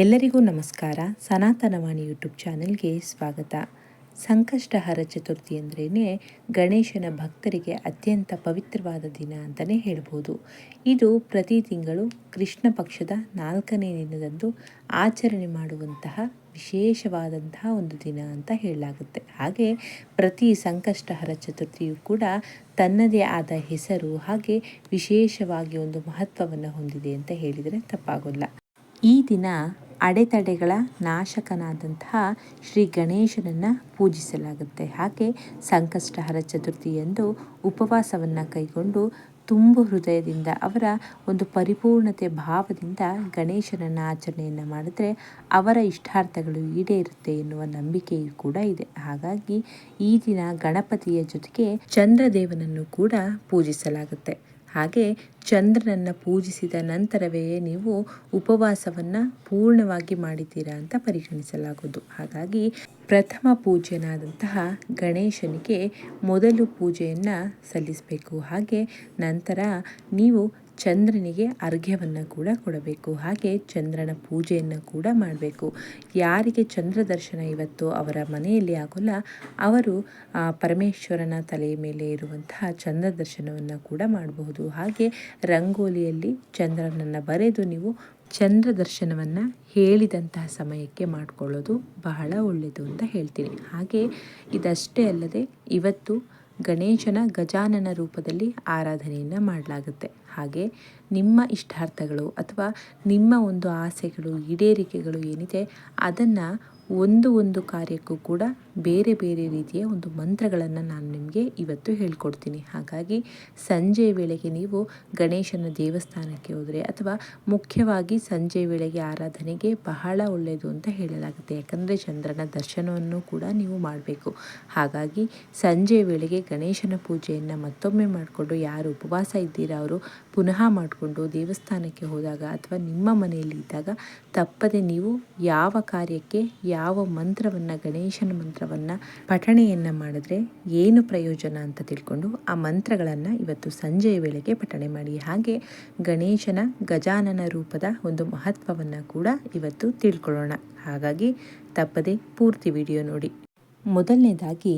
ಎಲ್ಲರಿಗೂ ನಮಸ್ಕಾರ. ಸನಾತನವಾಣಿ ಯೂಟ್ಯೂಬ್ ಚಾನೆಲ್ಗೆ ಸ್ವಾಗತ. ಸಂಕಷ್ಟಹರ ಚತುರ್ಥಿ ಅಂದ್ರೇ ಗಣೇಶನ ಭಕ್ತರಿಗೆ ಅತ್ಯಂತ ಪವಿತ್ರವಾದ ದಿನ ಅಂತಲೇ ಹೇಳ್ಬೋದು. ಇದು ಪ್ರತಿ ತಿಂಗಳು ಕೃಷ್ಣ ಪಕ್ಷದ ನಾಲ್ಕನೇ ದಿನದಂದು ಆಚರಣೆ ಮಾಡುವಂತಹ ವಿಶೇಷವಾದಂತಹ ಒಂದು ದಿನ ಅಂತ ಹೇಳಲಾಗುತ್ತೆ. ಹಾಗೆ ಪ್ರತಿ ಸಂಕಷ್ಟಹರ ಚತುರ್ಥಿಯು ಕೂಡ ತನ್ನದೇ ಆದ ಹೆಸರು ಹಾಗೆ ವಿಶೇಷವಾಗಿ ಒಂದು ಮಹತ್ವವನ್ನು ಹೊಂದಿದೆ ಅಂತ ಹೇಳಿದರೆ ತಪ್ಪಾಗೋಲ್ಲ. ಈ ದಿನ ಅಡೆತಡೆಗಳ ನಾಶಕನಾದಂತಹ ಶ್ರೀ ಗಣೇಶನನ್ನು ಪೂಜಿಸಲಾಗುತ್ತೆ. ಹಾಗೆ ಸಂಕಷ್ಟಹರ ಚತುರ್ಥಿಯಂದು ಉಪವಾಸವನ್ನು ಕೈಗೊಂಡು ತುಂಬು ಹೃದಯದಿಂದ ಅವರ ಒಂದು ಪರಿಪೂರ್ಣತೆ ಭಾವದಿಂದ ಗಣೇಶನನ್ನು ಆಚರಣೆಯನ್ನು ಮಾಡಿದ್ರೆ ಅವರ ಇಷ್ಟಾರ್ಥಗಳು ಈಡೇರುತ್ತೆ ಎನ್ನುವ ನಂಬಿಕೆಯೂ ಕೂಡ ಇದೆ. ಹಾಗಾಗಿ ಈ ದಿನ ಗಣಪತಿಯ ಜೊತೆಗೆ ಚಂದ್ರದೇವನನ್ನು ಕೂಡ ಪೂಜಿಸಲಾಗುತ್ತೆ. ಹಾಗೆ ಚಂದ್ರನನ್ನು ಪೂಜಿಸಿದ ನಂತರವೇ ನೀವು ಉಪವಾಸವನ್ನು ಪೂರ್ಣವಾಗಿ ಮಾಡಿದ್ದೀರಾ ಅಂತ ಪರಿಗಣಿಸಲಾಗುವುದು. ಹಾಗಾಗಿ ಪ್ರಥಮ ಪೂಜ್ಯನಾದಂತಹ ಗಣೇಶನಿಗೆ ಮೊದಲು ಪೂಜೆಯನ್ನು ಸಲ್ಲಿಸಬೇಕು. ಹಾಗೆ ನಂತರ ನೀವು ಚಂದ್ರನಿಗೆ ಅರ್ಘ್ಯವನ್ನು ಕೂಡ ಕೊಡಬೇಕು. ಹಾಗೆ ಚಂದ್ರನ ಪೂಜೆಯನ್ನು ಕೂಡ ಮಾಡಬೇಕು. ಯಾರಿಗೆ ಚಂದ್ರ ದರ್ಶನ ಇವತ್ತು ಅವರ ಮನೆಯಲ್ಲಿ ಆಗೋಲ್ಲ, ಅವರು ಪರಮೇಶ್ವರನ ತಲೆಯ ಮೇಲೆ ಇರುವಂತಹ ಚಂದ್ರ ದರ್ಶನವನ್ನು ಕೂಡ ಮಾಡಬಹುದು. ಹಾಗೆ ರಂಗೋಲಿಯಲ್ಲಿ ಚಂದ್ರನನ್ನು ಬರೆದು ನೀವು ಚಂದ್ರ ದರ್ಶನವನ್ನು ಹೇಳಿದಂತಹ ಸಮಯಕ್ಕೆ ಮಾಡಿಕೊಳ್ಳೋದು ಬಹಳ ಒಳ್ಳೆಯದು ಅಂತ ಹೇಳ್ತೀನಿ. ಹಾಗೆ ಇದಷ್ಟೇ ಅಲ್ಲದೆ ಇವತ್ತು ಗಣೇಶನ ಗಜಾನನ ರೂಪದಲ್ಲಿ ಆರಾಧನೆಯನ್ನು ಮಾಡಲಾಗುತ್ತೆ. ಹಾಗೆ ನಿಮ್ಮ ಇಷ್ಟಾರ್ಥಗಳು ಅಥವಾ ನಿಮ್ಮ ಒಂದು ಆಸೆಗಳು, ಈಡೇರಿಕೆಗಳು ಏನಿದೆ, ಅದನ್ನು ಒಂದು ಒಂದು ಕಾರ್ಯಕ್ಕೂ ಕೂಡ ಬೇರೆ ಬೇರೆ ರೀತಿಯ ಒಂದು ಮಂತ್ರಗಳನ್ನು ನಾನು ನಿಮಗೆ ಇವತ್ತು ಹೇಳ್ಕೊಡ್ತೀನಿ. ಹಾಗಾಗಿ ಸಂಜೆ ವೇಳೆಗೆ ನೀವು ಗಣೇಶನ ದೇವಸ್ಥಾನಕ್ಕೆ ಹೋದರೆ ಅಥವಾ ಮುಖ್ಯವಾಗಿ ಸಂಜೆ ವೇಳೆಗೆ ಆರಾಧನೆಗೆ ಬಹಳ ಒಳ್ಳೆಯದು ಅಂತ ಹೇಳಲಾಗುತ್ತೆ. ಯಾಕಂದರೆ ಚಂದ್ರನ ದರ್ಶನವನ್ನು ಕೂಡ ನೀವು ಮಾಡಬೇಕು. ಹಾಗಾಗಿ ಸಂಜೆ ವೇಳೆಗೆ ಗಣೇಶನ ಪೂಜೆಯನ್ನು ಮತ್ತೊಮ್ಮೆ ಮಾಡಿಕೊಂಡು ಯಾರು ಉಪವಾಸ ಇದ್ದೀರಾ ಅವರು ಪುನಃ ಮಾಡಿಕೊಂಡು ದೇವಸ್ಥಾನಕ್ಕೆ ಹೋದಾಗ ಅಥವಾ ನಿಮ್ಮ ಮನೆಯಲ್ಲಿ ಇದ್ದಾಗ ತಪ್ಪದೆ ನೀವು ಯಾವ ಕಾರ್ಯಕ್ಕೆ ಯಾವ ಮಂತ್ರವನ್ನು, ಗಣೇಶನ ಮಂತ್ರವನ್ನು, ಪಠಣೆಯನ್ನು ಮಾಡಿದ್ರೆ ಏನು ಪ್ರಯೋಜನ ಅಂತ ತಿಳ್ಕೊಂಡು ಆ ಮಂತ್ರಗಳನ್ನು ಇವತ್ತು ಸಂಜೆಯ ವೇಳೆಗೆ ಪಠಣೆ ಮಾಡಿ. ಹಾಗೆ ಗಣೇಶನ ಗಜಾನನ ರೂಪದ ಒಂದು ಮಹತ್ವವನ್ನು ಕೂಡ ಇವತ್ತು ತಿಳ್ಕೊಳ್ಳೋಣ. ಹಾಗಾಗಿ ತಪ್ಪದೆ ಪೂರ್ತಿ ವಿಡಿಯೋ ನೋಡಿ. ಮೊದಲನೇದಾಗಿ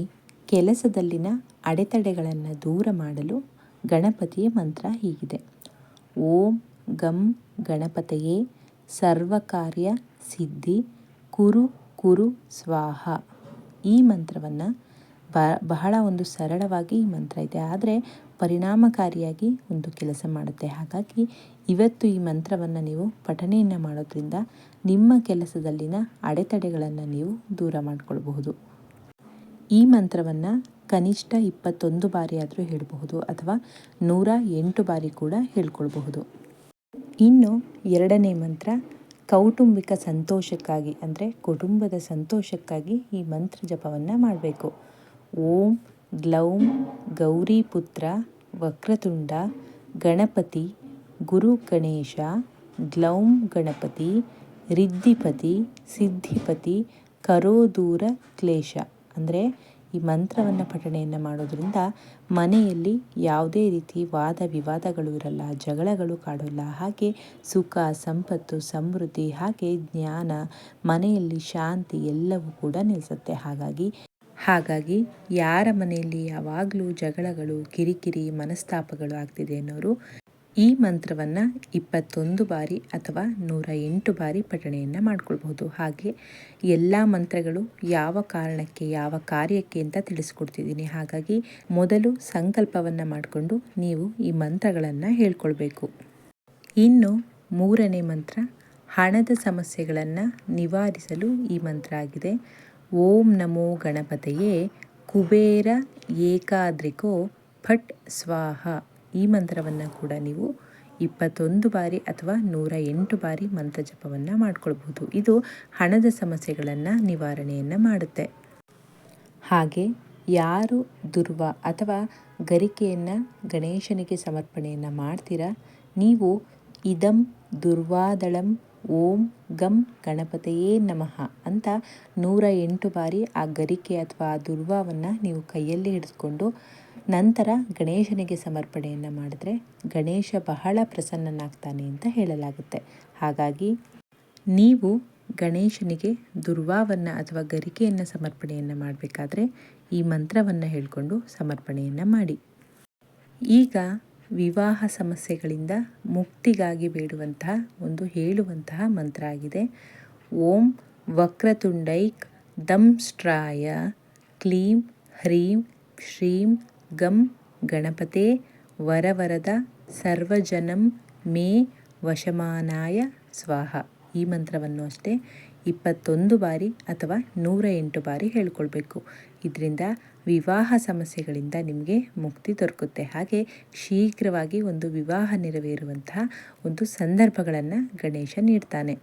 ಕೆಲಸದಲ್ಲಿನ ಅಡೆತಡೆಗಳನ್ನು ದೂರ ಮಾಡಲು ಗಣಪತಿಯ ಮಂತ್ರ ಹೀಗಿದೆ. ಓಂ ಗಂ ಗಣಪತಯೇ ಸರ್ವಕಾರ್ಯ ಸಿದ್ಧಿ ಕುರು ಕುರು ಸ್ವಾಹ. ಈ ಮಂತ್ರವನ್ನು ಬಹಳ ಒಂದು ಸರಳವಾಗಿ ಈ ಮಂತ್ರ ಇದೆ. ಆದರೆ ಪರಿಣಾಮಕಾರಿಯಾಗಿ ಒಂದು ಕೆಲಸ ಮಾಡುತ್ತೆ. ಹಾಗಾಗಿ ಇವತ್ತು ಈ ಮಂತ್ರವನ್ನು ನೀವು ಪಠಣೆಯನ್ನು ಮಾಡೋದ್ರಿಂದ ನಿಮ್ಮ ಕೆಲಸದಲ್ಲಿನ ಅಡೆತಡೆಗಳನ್ನು ನೀವು ದೂರ ಮಾಡಿಕೊಳ್ಬಹುದು. ಈ ಮಂತ್ರವನ್ನು ಕನಿಷ್ಠ ಇಪ್ಪತ್ತೊಂದು ಬಾರಿ ಆದರೂ ಹೇಳಬಹುದು ಅಥವಾ ನೂರ ಎಂಟು ಬಾರಿ ಕೂಡ ಹೇಳ್ಕೊಳ್ಬಹುದು. ಇನ್ನು ಎರಡನೇ ಮಂತ್ರ ಕೌಟುಂಬಿಕ ಸಂತೋಷಕ್ಕಾಗಿ ಅಂದರೆ ಕುಟುಂಬದ ಸಂತೋಷಕ್ಕಾಗಿ ಈ ಮಂತ್ರ ಜಪವನ್ನು ಮಾಡಬೇಕು. ಓಂ ಗ್ಲೌಂ ಗೌರಿಪುತ್ರ ವಕ್ರತುಂಡ ಗಣಪತಿ ಗುರು ಗಣೇಶ ಗ್ಲೌಂ ಗಣಪತಿ ರಿದ್ಧಿಪತಿ ಸಿದ್ಧಿಪತಿ ಕರೋದೂರ ಕ್ಲೇಶ. ಅಂದರೆ ಈ ಮಂತ್ರವನ್ನು ಪಠಣೆಯನ್ನು ಮಾಡೋದ್ರಿಂದ ಮನೆಯಲ್ಲಿ ಯಾವುದೇ ರೀತಿ ವಾದ ವಿವಾದಗಳು ಇರಲ್ಲ, ಜಗಳಗಳು ಕಾಡೋಲ್ಲ. ಹಾಗೆ ಸುಖ, ಸಂಪತ್ತು, ಸಮೃದ್ಧಿ, ಹಾಗೆ ಜ್ಞಾನ, ಮನೆಯಲ್ಲಿ ಶಾಂತಿ ಎಲ್ಲವೂ ಕೂಡ ನಿಲ್ಲಿಸುತ್ತೆ ಹಾಗಾಗಿ ಹಾಗಾಗಿ ಯಾರ ಮನೆಯಲ್ಲಿ ಯಾವಾಗಲೂ ಜಗಳಗಳು, ಕಿರಿಕಿರಿ, ಮನಸ್ತಾಪಗಳು ಆಗ್ತಿದೆ ಅನ್ನೋರು ಈ ಮಂತ್ರವನ್ನು ಇಪ್ಪತ್ತೊಂದು ಬಾರಿ ಅಥವಾ ನೂರ ಎಂಟು ಬಾರಿ ಪಠಣೆಯನ್ನು ಮಾಡ್ಕೊಳ್ಬಹುದು. ಹಾಗೆ ಎಲ್ಲ ಮಂತ್ರಗಳು ಯಾವ ಕಾರಣಕ್ಕೆ, ಯಾವ ಕಾರ್ಯಕ್ಕೆ ಅಂತ ತಿಳಿಸ್ಕೊಡ್ತಿದ್ದೀನಿ. ಹಾಗಾಗಿ ಮೊದಲು ಸಂಕಲ್ಪವನ್ನು ಮಾಡಿಕೊಂಡು ನೀವು ಈ ಮಂತ್ರಗಳನ್ನು ಹೇಳ್ಕೊಳ್ಬೇಕು. ಇನ್ನು ಮೂರನೇ ಮಂತ್ರ, ಹಣದ ಸಮಸ್ಯೆಗಳನ್ನು ನಿವಾರಿಸಲು ಈ ಮಂತ್ರ ಆಗಿದೆ. ಓಂ ನಮೋ ಗಣಪತಿಯೇ, ಕುಬೇರ ಏಕಾದ್ರಿಕೋ, ಫಟ್ ಸ್ವಾಹ. ಈ ಮಂತ್ರವನ್ನು ಕೂಡ ನೀವು ಇಪ್ಪತ್ತೊಂದು ಬಾರಿ ಅಥವಾ ನೂರ ಎಂಟು ಬಾರಿ ಮಂತ್ರ ಜಪವನ್ನು ಮಾಡಿಕೊಳ್ಬೋದು ಇದು ಹಣದ ಸಮಸ್ಯೆಗಳನ್ನು ನಿವಾರಣೆಯನ್ನು ಮಾಡುತ್ತೆ. ಹಾಗೆ ಯಾರು ದುರ್ವ ಅಥವಾ ಗರಿಕೆಯನ್ನು ಗಣೇಶನಿಗೆ ಸಮರ್ಪಣೆಯನ್ನು ಮಾಡ್ತೀರಾ? ನೀವು ಇದಂ ದುರ್ವಾದಳಂ ಓಂ ಗಂ ಗಣಪತಿಯೇ ನಮಃ ಅಂತ ನೂರ ಎಂಟು ಬಾರಿ ಆ ಗರಿಕೆ ಅಥವಾ ಆ ದುರ್ವವನ್ನು ನೀವು ಕೈಯಲ್ಲಿ ಹಿಡಿದುಕೊಂಡು ನಂತರ ಗಣೇಶನಿಗೆ ಸಮರ್ಪಣೆಯನ್ನು ಮಾಡಿದ್ರೆ ಗಣೇಶ ಬಹಳ ಪ್ರಸನ್ನನಾಗ್ತಾನೆ ಅಂತ ಹೇಳಲಾಗುತ್ತೆ. ಹಾಗಾಗಿ ನೀವು ಗಣೇಶನಿಗೆ ದುರ್ವಾವನ್ನು ಅಥವಾ ಗರಿಕೆಯನ್ನು ಸಮರ್ಪಣೆಯನ್ನು ಮಾಡಬೇಕಾದ್ರೆ ಈ ಮಂತ್ರವನ್ನು ಹೇಳಿಕೊಂಡು ಸಮರ್ಪಣೆಯನ್ನು ಮಾಡಿ. ಈಗ ವಿವಾಹ ಸಮಸ್ಯೆಗಳಿಂದ ಮುಕ್ತಿಗಾಗಿ ಬೇಡುವಂತಹ ಒಂದು ಹೇಳುವಂತಹ ಮಂತ್ರ ಆಗಿದೆ. ಓಂ ವಕ್ರತುಂಡೈಕ್ ದಂಸ್ಟ್ರಾಯ ಕ್ಲೀಂ ಹ್ರೀಂ ಶ್ರೀಂ ಗಂ ಗಣಪತೆ ವರವರದ ಸರ್ವಜನಂ ಮೇ ವಶಮಾನಾಯ ಸ್ವಾಹ. ಈ ಮಂತ್ರವನ್ನು ಅಷ್ಟೇ ಇಪ್ಪತ್ತೊಂದು ಬಾರಿ ಅಥವಾ ನೂರ ಎಂಟು ಬಾರಿ ಹೇಳ್ಕೊಳ್ಬೇಕು. ಇದರಿಂದ ವಿವಾಹ ಸಮಸ್ಯೆಗಳಿಂದ ನಿಮಗೆ ಮುಕ್ತಿ ದೊರಕುತ್ತೆ. ಹಾಗೆ ಶೀಘ್ರವಾಗಿ ಒಂದು ವಿವಾಹ ನೆರವೇರುವಂತಹ ಒಂದು ಸಂದರ್ಭಗಳನ್ನು ಗಣೇಶ ನೀಡ್ತಾನೆ.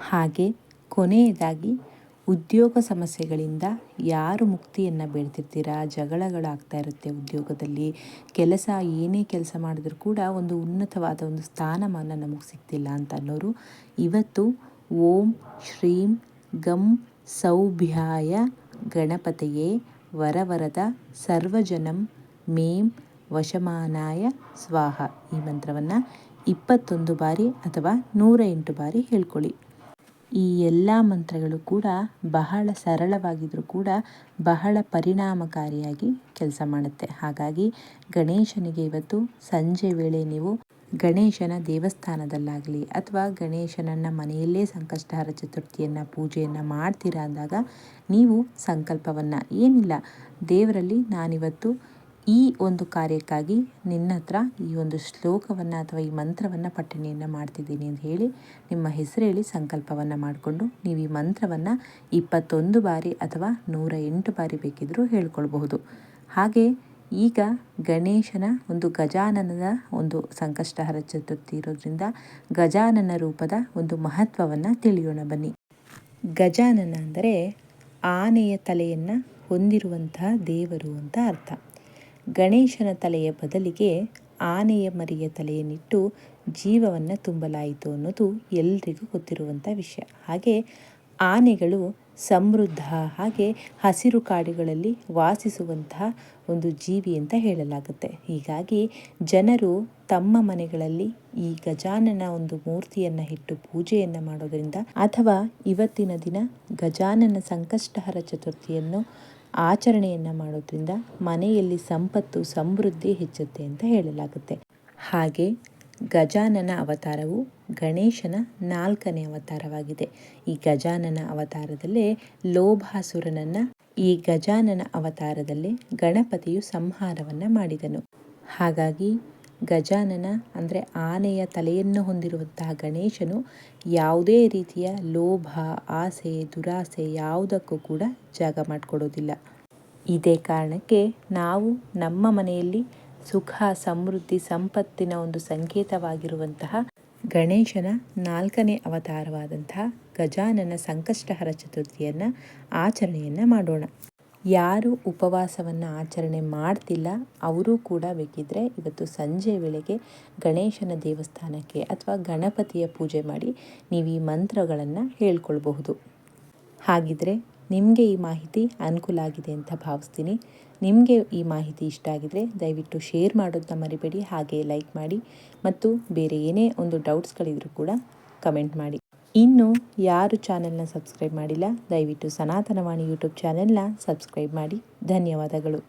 ಹಾಗೆ ಕೊನೆಯದಾಗಿ ಉದ್ಯೋಗ ಸಮಸ್ಯೆಗಳಿಂದ ಯಾರು ಮುಕ್ತಿಯನ್ನು ಬೆಳೆದಿರ್ತೀರಾ ಜಗಳಗಳಾಗ್ತಾ ಇರುತ್ತೆ ಉದ್ಯೋಗದಲ್ಲಿ. ಕೆಲಸ ಏನೇ ಕೆಲಸ ಮಾಡಿದ್ರೂ ಕೂಡ ಒಂದು ಉನ್ನತವಾದ ಒಂದು ಸ್ಥಾನಮಾನ ನಮಗೆ ಸಿಗ್ತಿಲ್ಲ ಅಂತ ಅನ್ನೋರು ಇವತ್ತು ಓಂ ಶ್ರೀಂ ಗಂ ಸೌಭ್ಯಾಯ ಗಣಪತಿಯೇ ವರವರದ ಸರ್ವಜನಂ ಮೇಂ ವಶಮಾನಾಯ ಸ್ವಾಹ. ಈ ಮಂತ್ರವನ್ನು ಇಪ್ಪತ್ತೊಂದು ಬಾರಿ ಅಥವಾ ನೂರ ಎಂಟು ಬಾರಿ ಹೇಳ್ಕೊಳ್ಳಿ. ಈ ಎಲ್ಲ ಮಂತ್ರಗಳು ಕೂಡ ಬಹಳ ಸರಳವಾಗಿದ್ದರೂ ಕೂಡ ಬಹಳ ಪರಿಣಾಮಕಾರಿಯಾಗಿ ಕೆಲಸ ಮಾಡುತ್ತೆ. ಹಾಗಾಗಿ ಗಣೇಶನಿಗೆ ಇವತ್ತು ಸಂಜೆ ವೇಳೆ ನೀವು ಗಣೇಶನ ದೇವಸ್ಥಾನದಲ್ಲಾಗಲಿ ಅಥವಾ ಗಣೇಶನನ್ನು ಮನೆಯಲ್ಲೇ ಸಂಕಷ್ಟಹಾರ ಚತುರ್ಥಿಯನ್ನು ಪೂಜೆಯನ್ನು ಮಾಡ್ತೀರಾ ಅಂದಾಗ ನೀವು ಸಂಕಲ್ಪವನ್ನು ಏನಿಲ್ಲ ದೇವರಲ್ಲಿ ನಾನಿವತ್ತು ಈ ಒಂದು ಕಾರ್ಯಕ್ಕಾಗಿ ನಿನ್ನ ಹತ್ರ ಈ ಒಂದು ಶ್ಲೋಕವನ್ನು ಅಥವಾ ಈ ಮಂತ್ರವನ್ನು ಪಠಣೆಯನ್ನು ಮಾಡ್ತಿದ್ದೀನಿ ಅಂತ ಹೇಳಿ ನಿಮ್ಮ ಹೆಸರು ಹೇಳಿ ಸಂಕಲ್ಪವನ್ನು ಮಾಡಿಕೊಂಡು ನೀವು ಈ ಮಂತ್ರವನ್ನು ಇಪ್ಪತ್ತೊಂದು ಬಾರಿ ಅಥವಾ ನೂರ ಎಂಟು ಬಾರಿ ಬೇಕಿದ್ದರೂ ಹೇಳ್ಕೊಳ್ಬಹುದು. ಹಾಗೆ ಈಗ ಗಣೇಶನ ಒಂದು ಗಜಾನನದ ಒಂದು ಸಂಕಷ್ಟಹರ ಚತುರ್ಥಿ ಇರೋದ್ರಿಂದ ಗಜಾನನ ರೂಪದ ಒಂದು ಮಹತ್ವವನ್ನು ತಿಳಿಯೋಣ ಬನ್ನಿ. ಗಜಾನನ ಅಂದರೆ ಆನೆಯ ತಲೆಯನ್ನು ಹೊಂದಿರುವಂತಹ ದೇವರು ಅಂತ ಅರ್ಥ. ಗಣೇಶನ ತಲೆಯ ಬದಲಿಗೆ ಆನೆಯ ಮರಿಯ ತಲೆಯನ್ನಿಟ್ಟು ಜೀವವನ್ನು ತುಂಬಲಾಯಿತು ಅನ್ನೋದು ಎಲ್ರಿಗೂ ಗೊತ್ತಿರುವಂಥ ವಿಷಯ. ಹಾಗೆ ಆನೆಗಳು ಸಮೃದ್ಧ ಹಾಗೆ ಹಸಿರು ಕಾಡುಗಳಲ್ಲಿ ವಾಸಿಸುವಂತಹ ಒಂದು ಜೀವಿ ಅಂತ ಹೇಳಲಾಗುತ್ತೆ. ಹೀಗಾಗಿ ಜನರು ತಮ್ಮ ಮನೆಗಳಲ್ಲಿ ಈ ಗಜಾನನ ಒಂದು ಮೂರ್ತಿಯನ್ನು ಇಟ್ಟು ಪೂಜೆಯನ್ನು ಮಾಡೋದರಿಂದ ಅಥವಾ ಇವತ್ತಿನ ದಿನ ಗಜಾನನ ಸಂಕಷ್ಟಹರ ಚತುರ್ಥಿಯನ್ನು ಆಚರಣೆಯನ್ನು ಮಾಡೋದ್ರಿಂದ ಮನೆಯಲ್ಲಿ ಸಂಪತ್ತು, ಸಮೃದ್ಧಿ ಹೆಚ್ಚುತ್ತೆ ಅಂತ ಹೇಳಲಾಗುತ್ತೆ. ಹಾಗೆ ಗಜಾನನ ಅವತಾರವು ಗಣೇಶನ ನಾಲ್ಕನೇ ಅವತಾರವಾಗಿದೆ. ಈ ಗಜಾನನ ಅವತಾರದಲ್ಲೇ ಲೋಭಾಸುರನನ್ನು, ಈ ಗಜಾನನ ಅವತಾರದಲ್ಲೇ ಗಣಪತಿಯು ಸಂಹಾರವನ್ನು ಮಾಡಿದನು. ಹಾಗಾಗಿ ಗಜಾನನ, ಅಂದರೆ ಆನೆಯ ತಲೆಯನ್ನು ಹೊಂದಿರುವಂತಹ ಗಣೇಶನು ಯಾವುದೇ ರೀತಿಯ ಲೋಭ, ಆಸೆ, ದುರಾಸೆ ಯಾವುದಕ್ಕೂ ಕೂಡ ಜಾಗ ಮಾಡಿಕೊಡೋದಿಲ್ಲ. ಇದೇ ಕಾರಣಕ್ಕೆ ನಾವು ನಮ್ಮ ಮನೆಯಲ್ಲಿ ಸುಖ, ಸಮೃದ್ಧಿ, ಸಂಪತ್ತಿನ ಒಂದು ಸಂಕೇತವಾಗಿರುವಂತಹ ಗಣೇಶನ ನಾಲ್ಕನೇ ಅವತಾರವಾದಂತಹ ಗಜಾನನ ಸಂಕಷ್ಟಹರ ಚತುರ್ಥಿಯನ್ನು ಆಚರಣೆಯನ್ನು ಮಾಡೋಣ. ಯಾರು ಉಪವಾಸವನ್ನು ಆಚರಣೆ ಮಾಡ್ತಿಲ್ಲ. ಅವರೂ ಕೂಡ ಬೇಕಿದ್ದರೆ ಇವತ್ತು ಸಂಜೆ ವೇಳೆಗೆ ಗಣೇಶನ ದೇವಸ್ಥಾನಕ್ಕೆ ಅಥವಾ ಗಣಪತಿಯ ಪೂಜೆ ಮಾಡಿ ನೀವು ಈ ಮಂತ್ರಗಳನ್ನು ಹೇಳ್ಕೊಳ್ಬಹುದು. ಹಾಗಿದ್ರೆ ನಿಮಗೆ ಈ ಮಾಹಿತಿ ಅನುಕೂಲ ಆಗಿದೆ ಅಂತ ಭಾವಿಸ್ತೀನಿ. ನಿಮಗೆ ಈ ಮಾಹಿತಿ ಇಷ್ಟ ಆಗಿದರೆ ದಯವಿಟ್ಟು ಶೇರ್ ಮಾಡೋದನ್ನ ಮರಿಬೇಡಿ. ಹಾಗೆ ಲೈಕ್ ಮಾಡಿ ಮತ್ತು ಬೇರೆ ಏನೇ ಒಂದು ಡೌಟ್ಸ್ಗಳಿದ್ರೂ ಕೂಡ ಕಮೆಂಟ್ ಮಾಡಿ. ಇನ್ನು ಯಾರು ಚಾನೆಲ್ನ ಸಬ್ಸ್ಕ್ರೈಬ್ ಮಾಡಿಲ್ಲ ದಯವಿಟ್ಟು ಸನಾತನವಾಣಿ ಯೂಟ್ಯೂಬ್ ಚಾನೆಲ್ನ ಸಬ್ಸ್ಕ್ರೈಬ್ ಮಾಡಿ. ಧನ್ಯವಾದಗಳು.